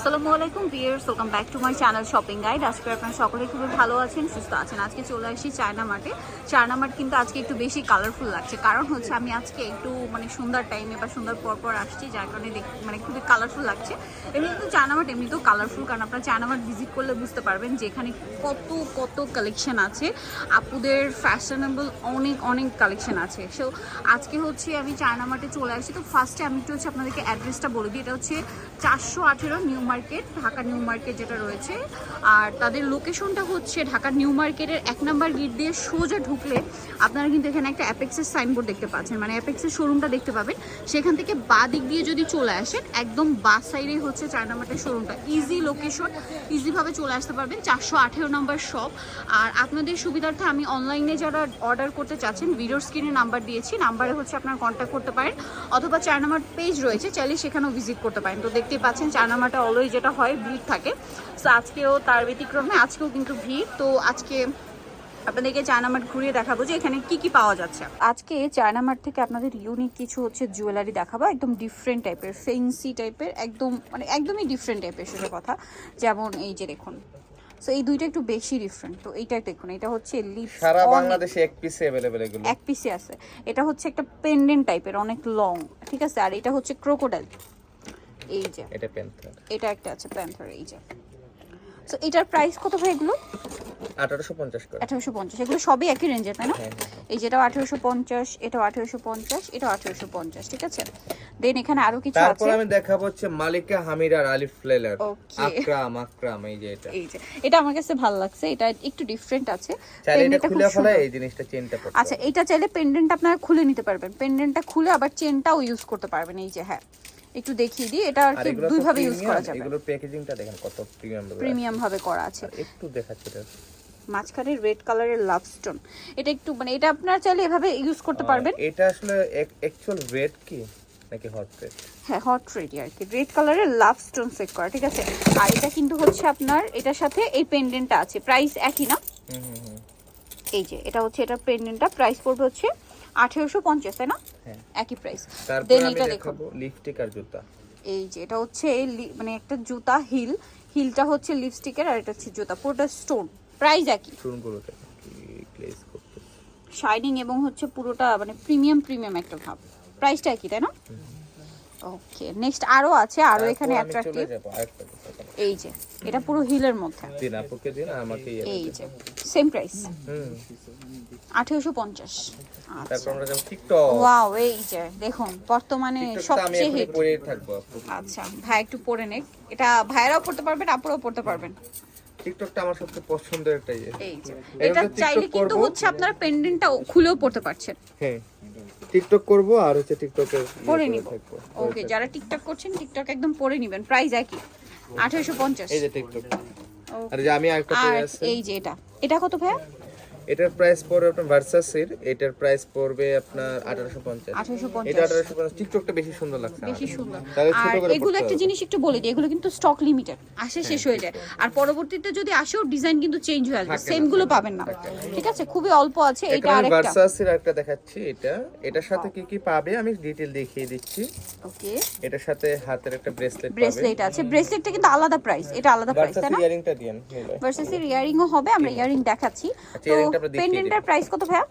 আসসালামু আলাইকুম viewers welcome back to my channel shopping guide আজকে আপনারা সকলে খুবই ভালো আছেন, সুস্থ আছেন। আজকে চলে আসছি চায়না মার্টে চায়না মার্ট কিন্তু আজকে একটু বেশি কালারফুল লাগছে। কারণ হচ্ছে আমি আজকে একটু মানে সুন্দর টাইমে বা সুন্দর পর পর আসছি, যার কারণে দেখ- মানে খুবই কালারফুল লাগছে। এমনি কিন্তু চায়না মার্ট এমনিতেও কালারফুল কারণ আপনারা চায়না মার্ট ভিজিট করলে বুঝতে পারবেন যে এখানে কত কত কালেকশন আছে। আপুদের ফ্যাশনেবল অনেক অনেক কালেকশন আছে। সো আজকে হচ্ছে আমি চায়না মার্টে চলে আসছি তো ফার্স্টে আমি একটু হচ্ছে আপনাদেরকে অ্যাড্রেসটা বলে দিই। এটা হচ্ছে চারশো আঠেরো New Market Dhaka New Market যেটা রয়েছে। আর তাদের লোকেশনটা হচ্ছে ঢাকা নিউ মার্কেটের এক নাম্বার গেট দিয়ে সোজা ঢুকলে আপনারা কিন্তু এখানে একটা অ্যাপেক্সের সাইনবোর্ড দেখতে পাচ্ছেন। মানে অ্যাপেক্সের শোরুমটা দেখতে পাবেন। সেখান থেকে বা দিক দিয়ে যদি চলে আসেন, একদম বা সাইডেই হচ্ছে চার মার্টের শোরুমটা ইজি লোকেশন ইজিভাবে চলে আসতে পারবেন। চারশো আঠেরো নম্বর শপ আর আপনাদের সুবিধার্থে আমি অনলাইনে যারা অর্ডার করতে চাচ্ছেন ভিডিওর স্ক্রিনে নাম্বার দিয়েছি। নাম্বারে হচ্ছে আপনারা কন্ট্যাক্ট করতে পারেন। অথবা চার মার্ট পেজ রয়েছে, চাইলে সেখানেও ভিজিট করতে পারেন। তো দেখতেই পাচ্ছেন, চার মার্টে অলওয়েজ যেটা হয় ভিড় থাকে। তো আজকেও তার ব্যতিক্রমে আজকেও কিন্তু ভিড়। তো আজকে আপনাদেরকে চায়না মার্ট ঘুরিয়ে দেখাবো যে এখানে কি কি পাওয়া যাচ্ছে। আজকে চায়না মার্ট থেকে আপনাদের ইউনিক কিছু হচ্ছে জুয়েলারি দেখাবো একদম ডিফারেন্ট টাইপের ফেন্সি টাইপের একদম মানে একদমই ডিফারেন্ট টাইপের সেটা কথা। যেমন এই যে দেখুন। সো এই দুইটা একটু বেশি ডিফারেন্ট তো এইটা দেখুন এটা হচ্ছে লিপস সারা বাংলাদেশে এক পিসে অ্যাভেলেবেল এগুলো। এক পিসে আছে। এটা হচ্ছে একটা পেন্ডেন্ট টাইপের অনেক লং ঠিক আছে? আর এটা হচ্ছে ক্রোকোডাইল এই যে। এটা প্যান্থার এটা একটা আছে প্যান্থার এই যে। সো এটার প্রাইস কত ভাই এগুলো? 1850 করে। আঠারোশো পঞ্চাশ। এগুলো সবই একই রেঞ্জের তাই না? হ্যাঁ, হ্যাঁ, হ্যাঁ। এই যেটাও আঠারোশো পঞ্চাশ এটাও আঠারোশো পঞ্চাশ এটাও আঠারোশো পঞ্চাশ ঠিক আছে? দেন এখানে আরও কিছু তারপর আমি দেখাবো হচ্ছে মালিকা হামিরার আলিফ ফ্লেলার। আকরাম আকরাম এই যে এটা। এই যে। এটা আমার কাছে ভালো লাগছে এটা একটু ডিফারেন্ট আছে। চাইলে এটা খুলে ফেলে। এই জিনিসটা চেনটা পড়তে আচ্ছা এটা চাইলে পেন্ডেন্ট আপনারা খুলে নিতে পারবেন। পেন্ডেন্টটা খুলে আবার চেনটাও ইউজ করতে পারবেন এই যে হ্যাঁ। একটু দেখিয়ে দিই এটা আর কি দুই ভাবে ইউজ করা যাবে। এগুলোর প্যাকেজিংটা দেখেন কত প্রিমিয়াম প্রিমিয়াম ভাবে করা আছে। একটু দেখাচ্ছি এটা। মাঝখানে রেড কালারের লাভ স্টোন এটা একটু মানে এটা আপনারা চাইলে এভাবে ইউজ করতে পারবেন। এটা আসলে অ্যাকচুয়াল রেড কি? নাকি হট রেড হ্যাঁ হট রেডি আর কি। রেড কালারের লাভ স্টোন সেট করা ঠিক আছে? আর এটা কিন্তু হচ্ছে আপনার এটার সাথে এই পেন্ডেন্টটা আছে। প্রাইস একই না? হুম হুম হুম। এই যে এটা হচ্ছে এটা পেন্ডেন্টটা প্রাইস পড়বে হচ্ছে আঠেরোশো পঞ্চাশ তাই না? হ্যাঁ। একই প্রাইস দেন এটা দেখাবো লিপস্টিক আর জুতা। এই যে এটা হচ্ছে মানে একটা জুতা হিল। হিলটা হচ্ছে লিপস্টিকের আর এটা হচ্ছে জুতা। পুরোটা স্টোন প্রাইস একই। কি গ্লেজ করতে শাইনিং এবং হচ্ছে পুরোটা মানে প্রিমিয়াম প্রিমিয়াম একটা ভাব। প্রাইসটা একই তাই না? ওকে নেক্সট আরও আছে আরও এখানে অ্যাট্রাকটিভ। এই যে এটা পুরো হিলের মধ্যে। দিন আপুকে দিন আমাকে ইয়ে এই যে সেম প্রাইস হুম। আঠেরোশো পঞ্চাশ। তারপর আমরা যাব টিকটক ওয়াও এই যে দেখুন বর্তমানে সবচেয়ে হিট পরেই থাকব আচ্ছা ভাই একটু পরে নেক। এটা ভাইরাও পড়তে পারবেন আপুরাও পড়তে পারবেন। টিকটকটা আমার সবচেয়ে পছন্দের একটা ইয়ে। এই যে এটা চাইলে কিন্তু হচ্ছে আপনারা পেন্ডেন্টটা খুলেও পড়তে পারছেন। হ্যাঁ। টিকটক করব আর হচ্ছে টিকটকের পরে নিব। ওকে যারা টিকটক করছেন টিকটক একদম পরে নিবেন। প্রাইস একই। আঠারোশো পঞ্চাশ। এই যে টিকটক আর যে আমি আর এই যে এটা। এটা কত ভাইয়া? এটার প্রাইস পড়বে আপনার ভার্সাসের এটার প্রাইস পড়বে আপনার 1850 1850 এটা 1850 টিকটকটা বেশি সুন্দর লাগছে বেশি সুন্দর। তাহলে ছোট আর করে এগুলো একটা জিনিস একটু বলে দিই এগুলো কিন্তু স্টক লিমিটেড আসে শেষ হয়ে যায়। আর পরবর্তীতে যদি আসেও ডিজাইন কিন্তু চেঞ্জ হয়ে আসবে। সেমগুলো পাবেন না। ঠিক আছে? খুবই অল্প আছে এটা আরেকটা। ভার্সাসের একটা দেখাচ্ছি এটা। এটার সাথে কি কি পাবে আমি ডিটেইল দেখিয়ে দিচ্ছি। ওকে এটার সাথে হাতের একটা ব্রেসলেট পাবে। ব্রেসলেট আছে। ব্রেসলেটটা কিন্তু আলাদা প্রাইস এটা আলাদা প্রাইস তাই না? ইয়ারিংটা দিয়েন নিলে ভার্সেস এর ইয়ারিংও হবে আমরা ইয়ারিং দেখাচ্ছি। আচ্ছা, তো earringটা আমরা দেখিয়ে পেন্ডেন্টের প্রাইস কত ভাইয়া?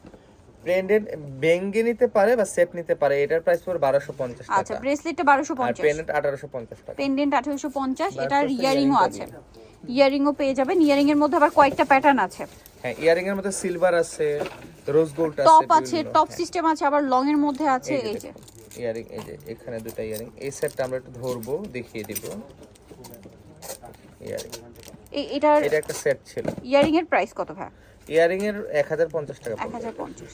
ব্র্যান্ডেড বেঙ্গে নিতে পারে বা সেট নিতে পারে এটার প্রাইস পড়বে 1250 আচ্ছা টাকা। ব্রেসলেটটা বারোশো আর পঞ্চাশ পেন্ডেন্ট 1850 টাকা। পেন্ডেন্ট আঠেরোশো পঞ্চাশ Versus এটার ইয়ারিংও আছে। ইয়ারিংও পেয়ে যাবেন ইয়ারিং এর মধ্যে আবার কয়েকটা প্যাটার্ন আছে। হ্যাঁ ইয়ারিং এর মধ্যে সিলভার আছে রোজ গোল্ড আছে টপ আছে টপ সিস্টেম আছে আবার লং এর মধ্যে আছে এই যে ইয়ারিং এই যে এখানে দুটো ইয়ারিং এই সেটটা আমরা একটু ধরবো দেখিয়ে দিব। ইয়ারিং এটার এটা একটা সেট ছিল। ইয়ারিং এর প্রাইস কত ভাই ইয়ারিং এর 1050 টাকা এক হাজার পঞ্চাশ।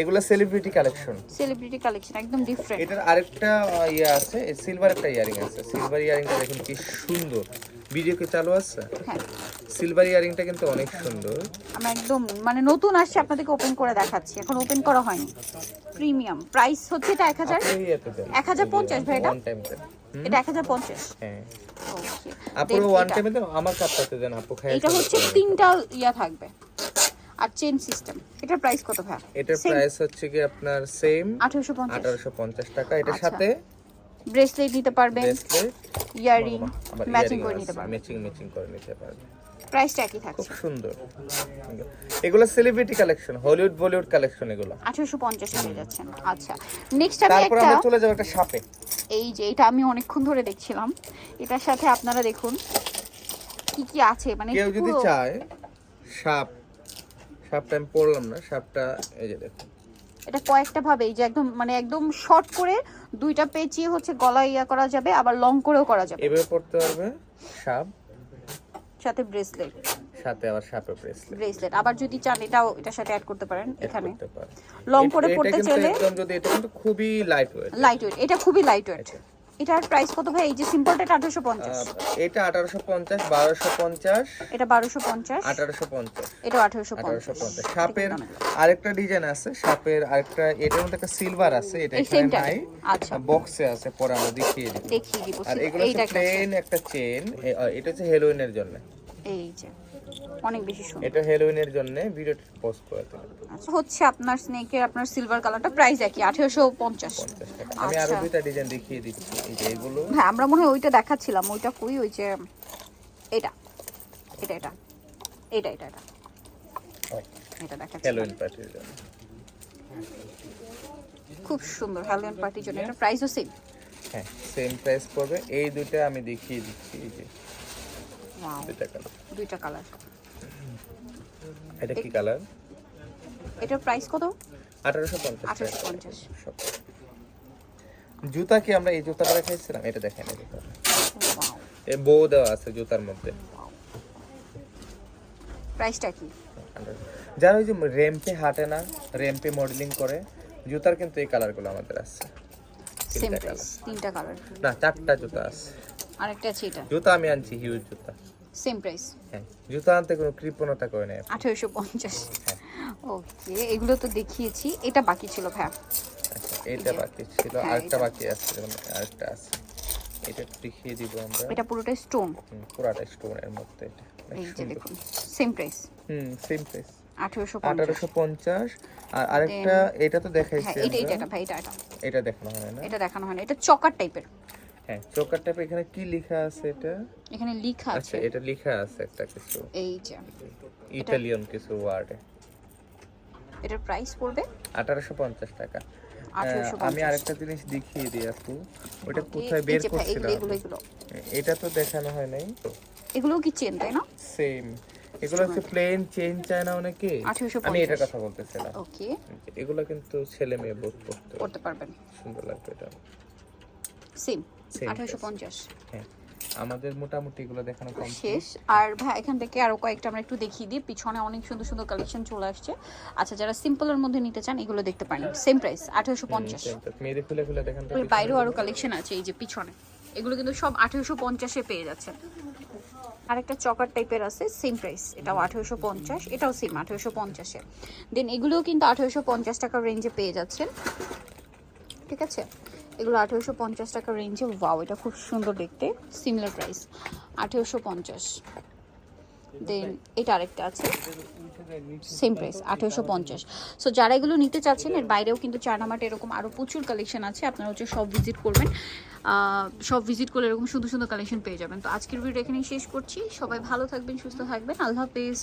এগুলো সেলিব্রিটি কালেকশন সেলিব্রিটি কালেকশন একদম ডিফারেন্ট এটার আরেকটা ইয়ে আছে সিলভার একটা ইয়ারিং আছে। সিলভার ইয়ারিংটা দেখুন কি সুন্দর। ভিডিও কি চালু আছে? হ্যাঁ। সিলভার ইয়ারিংটা কিন্তু অনেক সুন্দর। আমি একদম মানে নতুন আসছে আপনাদেরকে ওপেন করে দেখাচ্ছি। এখন ওপেন করা হয়নি। প্রিমিয়াম প্রাইস হচ্ছে এটা এক হাজার আপনি ইয়েতে দেন। এক হাজার পঞ্চাশ ভাই এটা? ওয়ান টাইম এটা এক হাজার পঞ্চাশ। হ্যাঁ। ওকে আপুরো ওয়ান টাইমে দেন আমার কাপটাতে দেন আপু খাই এটা হচ্ছে তিনটা ইয়া থাকবে। আর চেন সিস্টেম এটার প্রাইস কত ভাই? এটার প্রাইস হচ্ছে কি আপনার সেম আঠারোশো পঞ্চাশ। আঠারোশো পঞ্চাশ টাকা। এটার আচ্ছা। সাথে ব্রেসলেট নিতে পারবেন। ব্রেসলেট ইয়ারিং ম্যাচিং করে নিতে পারবেন। ম্যাচিং ম্যাচিং করে নিতে পারবে প্রাইসটা একই খুব সুন্দর। এগুলো celebrity collection Hollywood Bollywood collection এগুলো। আঠারোশো পঞ্চাশে পেয়ে যাচ্ছেন আচ্ছা। নেক্সট আমি তারপর আমরা চলে যাব একটা সাপে এই যে এটা আমি অনেকক্ষণ ধরে দেখছিলাম। এটার সাথে আপনারা দেখুন কি কি আছে? মানে কেউ যদি চায় সাপ সাপটা আমি পড়লাম না সাপটা এই যে দেখুন। এটা কয়েকটা ভাবে এই যে একদম মানে একদম শর্ট করে দুইটা পেঁচিয়ে হচ্ছে গলায় ইয়া করা যাবে আবার লং করেও করা যাবে। এভাবে পড়তে পারবে সাপ। সাথে ব্রেসলেট। সাথে আবার সাপের ব্রেসলেট। ব্রেসলেট আবার যদি চান এটাও এটার সাথে অ্যাড করতে পারেন এখানে। লং করে পড়তে চাইলে একদম যদি এটা কিন্তু খুবই লাইট ওয়েট লাইট ওয়েট এটা খুবই লাইট ওয়েট এটার প্রাইস কত ভাই? এই যে সিম্পলটা আঠারোশো পঞ্চাশ। এটা আঠারোশো পঞ্চাশ বারোশো পঞ্চাশ। এটা বারোশো পঞ্চাশ। আঠারোশো পঞ্চাশ। এটা আঠারোশো আঠারোশো পঞ্চাশ। পঞ্চাশ সাপের আরেকটা ডিজাইন আছে সাপের আরেকটা এটার মধ্যে একটা সিলভার আছে এটা এখানে নাই। আচ্ছা। বক্সে আছে পরে আমরা দেখিয়ে দিই দেখিয়ে দিব। আর এগুলো প্লেন একটা চেন এটা হচ্ছে হেলোইনের জন্য। এই যে। অনেক বেশি সুন্দর। এটা জন্য পোস্ট করে আচ্ছা হচ্ছে আপনার স্নেকের আপনার সিলভার কালারটা প্রাইস একই আঠেরোশো পঞ্চাশ। পঞ্চাশ টাকা। আমি আরও আচ্ছা। দুইটা ডিজাইন দেখিয়ে দিচ্ছি। এই যে এগুলো। হ্যাঁ আমরা মনে হয় ওইটা দেখাচ্ছিলাম ওইটা কই ওই যে এটা। এটা এটা। এটা এটা এটা। এটা দেখাচ্ছিলাম। হেলোইন পার্টির জন্য। খুব সুন্দর হ্যালোয়েন পার্টির জন্য। এটা প্রাইসও সেম হ্যাঁ সেম প্রাইস পড়বে এই দুইটা আমি দেখিয়ে দিচ্ছি এই যে। দুইটা কালার দুইটা কালার এটা কি কালার এটার প্রাইস কত? আঠারোশো পঞ্চাশ আঠারোশো পঞ্চাশ। জুতা কি আমরা এই জুতাটা দেখাইছিলাম এটা দেখেন এই এই বউ দেওয়া আছে জুতার মধ্যে। প্রাইসটা কি? যারা ওই যে র্যাম্পে হাঁটে না র্যাম্পে মডেলিং করে জুতার কিন্তু এই কালারগুলো আমাদের আছে। তিনটা কালার না চারটা জুতা আছে। আরেকটা আছে এটা। জুতা আমি আনছি হিউজ জুতা। সেম প্রাইস হ্যাঁ জুতা আনতে কোনো কৃপণতা করে আঠারোশো পঞ্চাশ। হ্যাঁ। ওকে এগুলো তো দেখিয়েছি। এটা বাকি ছিল ভাইয়া। আচ্ছা এটা বাকি ছিল। হ্যাঁ, আরেকটা বাকি আছে আরেকটা আছে। এটা দেখিয়ে দিব আমরা। এটা পুরোটাই স্টোন পুরাটা স্টোনের মধ্যে এটা। এই যে দেখুন same price hmm same price আর আরেকটা এটা তো হ্যাঁ দেখাইছি এটা এটা আমরা। ভাই এটা এটা। এটা দেখানো হয় না। এটা দেখানো হয় না। এটা চকার টাইপের হ্যাঁ চোকার টাইপে এখানে কি লেখা আছে এটা? এখানে লেখা আচ্ছা আছে। এটা লেখা আছে একটা কিছু। এই যে। ইটালিয়ান কিছু ওয়ার্ডে এটার প্রাইস পড়বে? আঠারোশো পঞ্চাশ টাকা। আমি আরেকটা জিনিস দেখিয়ে দিই আপু। ওটা কোথায় বের এগুলো এটা তো দেখানো হয় নাই। এগুলো কি চেন তাই না? সেম এগুলো হচ্ছে প্লেন চেন চায় না অনেকে। 1850 আমি এটার কথা বলতেছিলাম। ওকে এগুলো কিন্তু ছেলে মেয়ে বোধ করতে করতে পারবেন। সুন্দর লাগবে এটা। সেম পঞ্চাশ। হ্যাঁ। আমাদের মোটামুটি এগুলো দেখানো কম শেষ। আর ভাই এখান থেকে আরও কয়েকটা আমরা একটু দেখিয়ে দিই। পিছনে অনেক সুন্দর সুন্দর কালেকশন চলে আসছে। আচ্ছা যারা সিম্পলের মধ্যে নিতে চান এগুলো দেখতে পারেন। সেম প্রাইস আঠারোশো পঞ্চাশ। মেয়েদের খুলে খুলে দেখান তো বাইরেও আরও কালেকশন আছে এই যে পিছনে। এগুলো কিন্তু সব আঠেরোশো পঞ্চাশে পেয়ে যাচ্ছেন। আরেকটা চকার টাইপের আছে সেম প্রাইস এটাও আঠেরোশো পঞ্চাশ এটাও সেম আঠেরোশো পঞ্চাশে। দেন এগুলোও কিন্তু আঠেরোশো পঞ্চাশ টাকার রেঞ্জে পেয়ে যাচ্ছেন। ঠিক আছে? এগুলো আঠেরোশো পঞ্চাশ টাকার রেঞ্জে ওয়াও এটা খুব সুন্দর দেখতে। সিমিলার প্রাইস আঠেরোশো পঞ্চাশ। দেন এটা আরেকটা আছে। সেম প্রাইস আঠেরোশো পঞ্চাশ। সো যারা এগুলো নিতে চাচ্ছেন, এর বাইরেও কিন্তু চায়নামার্ট এরকম আরও প্রচুর কালেকশন আছে। আপনারা হচ্ছে সব ভিজিট করবেন। সব ভিজিট করলে এরকম সুন্দর সুন্দর কালেকশন পেয়ে যাবেন। তো আজকের ভিডিও এখানেই শেষ করছি। সবাই ভালো থাকবেন, সুস্থ থাকবেন। আল্লাহ হাফেজ।